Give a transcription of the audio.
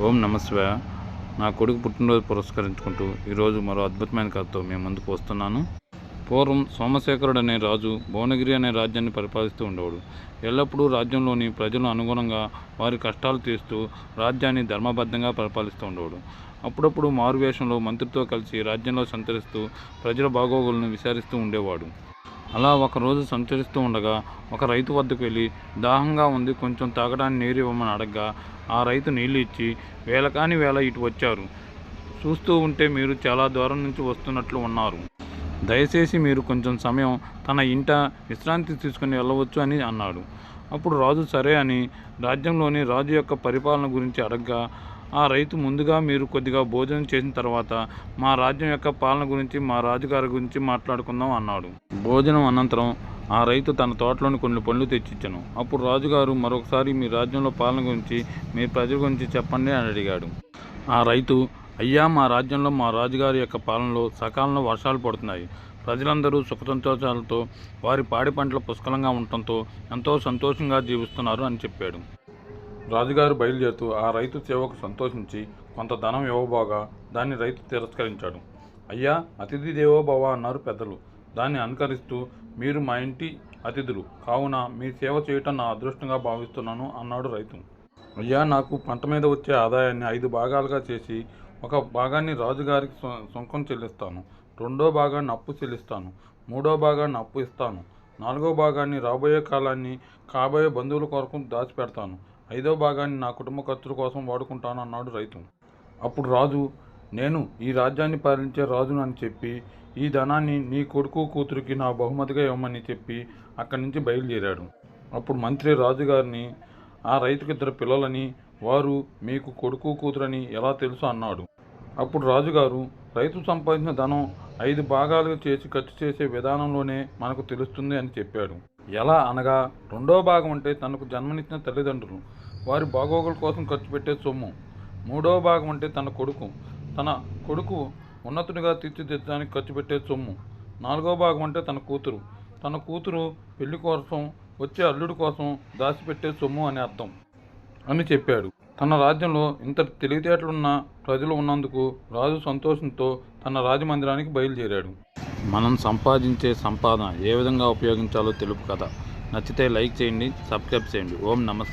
ఓం నమస్వయ నా కొడుకు పుట్టినరోజు పురస్కరించుకుంటూ ఈరోజు మరో అద్భుతమైన కథతో మేము ముందుకు వస్తున్నాను. పూర్వం సోమశేఖరుడు అనే రాజు భువనగిరి అనే రాజ్యాన్ని పరిపాలిస్తూ ఉండేవాడు. ఎల్లప్పుడూ రాజ్యంలోని ప్రజలు అనుగుణంగా వారి కష్టాలు తీస్తూ రాజ్యాన్ని ధర్మబద్ధంగా పరిపాలిస్తూ ఉండేవాడు. అప్పుడప్పుడు మారువేషంలో మంత్రితో కలిసి రాజ్యంలో సంచరిస్తూ ప్రజల బాగోగులను విచారిస్తూ ఉండేవాడు. అలా ఒకరోజు సంచరిస్తూ ఉండగా ఒక రైతు వద్దకు వెళ్ళి దాహంగా ఉంది కొంచెం తాగడానికి నీరు ఇవ్వమని అడగగా ఆ రైతు నీళ్ళు ఇచ్చి వేల కాని వేళ ఇటు వచ్చారు. చూస్తూ ఉంటే మీరు చాలా దూరం నుంచి వస్తున్నట్లు ఉన్నారు. దయచేసి మీరు కొంచెం సమయం తన ఇంట విశ్రాంతి తీసుకుని వెళ్ళవచ్చు అని అన్నాడు. అప్పుడు రాజు సరే అని రాజ్యంలోని రాజు యొక్క పరిపాలన గురించి అడగగా ఆ రైతు ముందుగా మీరు కొద్దిగా భోజనం చేసిన తర్వాత మా రాజ్యం యొక్క పాలన గురించి మా రాజుగారి గురించి మాట్లాడుకుందాం అన్నాడు. భోజనం అనంతరం ఆ రైతు తన తోటలోని కొన్ని పనులు తెచ్చిచ్చాను. అప్పుడు రాజుగారు మరొకసారి మీ రాజ్యంలో పాలన గురించి మీ ప్రజల గురించి చెప్పండి అని అడిగాడు. ఆ రైతు అయ్యా మా రాజ్యంలో మా రాజుగారి యొక్క పాలనలో సకాలంలో వర్షాలు పడుతున్నాయి. ప్రజలందరూ సుఖసంతోషాలతో వారి పాడి పంటలు పుష్కలంగా ఉండటంతో ఎంతో సంతోషంగా జీవిస్తున్నారు అని చెప్పాడు. రాజుగారు బయలుదేరుతూ ఆ రైతు సేవకు సంతోషించి కొంత ధనం ఇవ్వబోగా దాన్ని రైతు తిరస్కరించాడు. అయ్యా అతిథి దేవోభవ అన్నారు పెద్దలు. దాన్ని అనుకరిస్తూ మీరు మా ఇంటి అతిథులు కావున మీ సేవ చేయటం నా అదృష్టంగా భావిస్తున్నాను అన్నాడు రైతు. అయ్యా నాకు పంట మీద వచ్చే ఆదాయాన్ని ఐదు భాగాలుగా చేసి ఒక భాగాన్ని రాజుగారికి సొంకం చెల్లిస్తాను. రెండో భాగాన్ని అప్పు చెల్లిస్తాను. మూడో భాగాన్ని అప్పు ఇస్తాను. నాలుగో భాగాన్ని రాబోయే కాలాన్ని కాబోయే బంధువుల కొరకు దాచిపెడతాను. ఐదో భాగాన్ని నా కుటుంబ ఖర్చుల కోసం వాడుకుంటాను అన్నాడు రైతు. అప్పుడు రాజు నేను ఈ రాజ్యాన్ని పాలించే రాజును అని చెప్పి ఈ ధనాన్ని నీ కొడుకు కూతురికి నా బహుమతిగా ఇవ్వమని చెప్పి అక్కడి నుంచి బయలుదేరాడు. అప్పుడు మంత్రి రాజుగారిని ఆ రైతుకి ఇద్దరు పిల్లలని వారు మీకు కొడుకు కూతురని ఎలా తెలుసు? అన్నాడు. అప్పుడు రాజుగారు రైతు సంపాదించిన ధనం ఐదు భాగాలుగా చేసి ఖర్చు చేసే విధానంలోనే మనకు తెలుస్తుంది అని చెప్పాడు. ఎలా అనగా రెండో భాగం అంటే తనకు జన్మనిచ్చిన తల్లిదండ్రులు. వారి బాగోగుల కోసం ఖర్చు పెట్టే సొమ్ము. మూడో భాగం అంటే తన కొడుకు. తన కొడుకు ఉన్నతుడిగా తీర్చిదిద్దడానికి ఖర్చు పెట్టే సొమ్ము. నాలుగో భాగం అంటే తన కూతురు. తన కూతురు పెళ్ళి కోసం వచ్చే అల్లుడి కోసం దాచిపెట్టే సొమ్ము అని అర్థం అని చెప్పాడు. తన రాజ్యంలో ఇంత తెలివితేటలున్న ప్రజలు ఉన్నందుకు రాజు సంతోషంతో తన రాజమందిరానికి బయలుదేరాడు. మనం సంపాదించే సంపాదన ఏ విధంగా ఉపయోగించాలో తెలుపు కదా నచ్చితే లైక్ చేయండి సబ్స్క్రైబ్ చేయండి. ఓం నమస్తే